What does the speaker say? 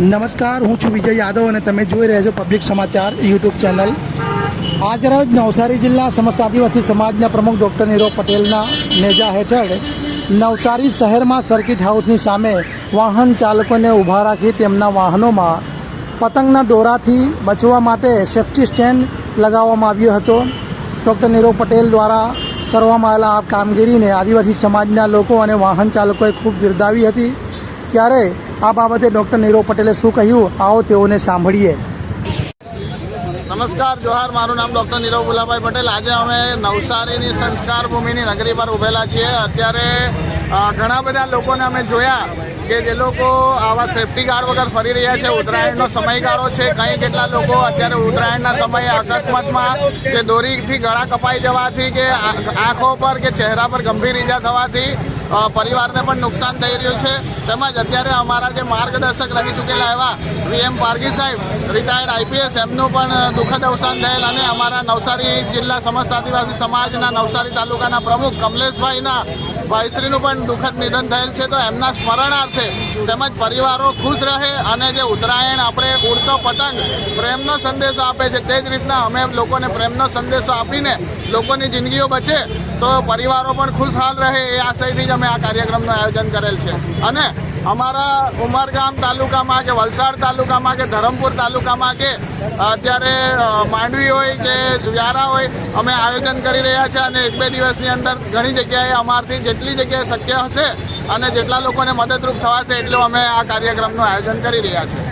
નમસ્કાર, હું છું વિજય યાદવ અને તમે જોઈ રહ્યા છો પબ્લિક સમાચાર યુટ્યુબ ચેનલ. આજરોજ નવસારી જિલ્લા સમસ્ત આદિવાસી સમાજના પ્રમુખ ડૉક્ટર નીરવ પટેલના નેજા હેઠળ નવસારી શહેરમાં સર્કિટ હાઉસની સામે વાહન ચાલકોને ઊભા રાખી તેમના વાહનોમાં પતંગના દોરાથી બચવા માટે સેફ્ટી સ્ટેન્ડ લગાવવામાં આવ્યો હતો. ડૉક્ટર નીરવ પટેલ દ્વારા કરવામાં આવેલા આ કામગીરીને આદિવાસી સમાજના લોકો અને વાહન ચાલકોએ ખૂબ બિરદાવી હતી. ત્યારે આ બાબતે ડૉક્ટર નીરવ પટેલે શું કહ્યું? આવો તેઓને સાંભળીએ. નમસ્કાર, જોહાર. મારું નામ ડૉક્ટર નીરવ ભુલાભાઈ પટેલ. આજે અમે નવસારીની સંસ્કાર ભૂમિની નગરી પર ઉભેલા છીએ. અત્યારે ઘણા બધા લોકોને અમે જોયા કે જે લોકો આવા સેફટી ગાર્ડ વગર ફરી રહ્યા છે. ઉત્તરાયણનો સમયગાળો છે. કંઈ કેટલા લોકો અત્યારે ઉત્તરાયણના સમયે અકસ્માતમાં કે દોરીથી ગળા કપાઈ જવાથી કે આંખો પર કે ચહેરા પર ગંભીર ઈજા થવાથી પરિવારને પણ નુકસાન થઈ રહ્યું છે. તેમજ અત્યારે અમારા જે માર્ગદર્શક રહી ચૂકેલા એવા વીએમ પારગી સાહેબ રિટાયર્ડ આઈપીએસ એમનું પણ દુઃખદ અવસાન થયેલ અને અમારા નવસારી જિલ્લા સમસ્ત આદિવાસી સમાજના નવસારી તાલુકાના પ્રમુખ કમલેશભાઈના ભાઈશ્રીનું પણ દુઃખદ નિધન થયેલ છે. તો એમના સ્મરણાર્થે તેમજ પરિવારો ખુશ રહે અને જે ઉત્તરાયણ આપણે ઉડતો પતંગ પ્રેમનો સંદેશો આપે છે, તે જ રીતના અમે લોકોને પ્રેમનો સંદેશો આપીને લોકોની જિંદગીઓ બચે તો પરિવારો પણ ખુશહાલ રહે એ આશયથી જ અમે આ કાર્યક્રમનું આયોજન કરેલ છે. અને અમારા ઉમરગામ તાલુકામાં કે વલસાડ તાલુકામાં કે ધરમપુર તાલુકામાં કે અત્યારે માંડવી હોય કે વ્યારા હોય, અમે આયોજન કરી રહ્યા છે અને એક બે દિવસની અંદર ઘણી જગ્યાએ અમારથી જેટલી જગ્યાએ શક્ય હશે અને જેટલા લોકોને મદદરૂપ થવાશે એટલું અમે આ કાર્યક્રમનું આયોજન કરી રહ્યા છીએ.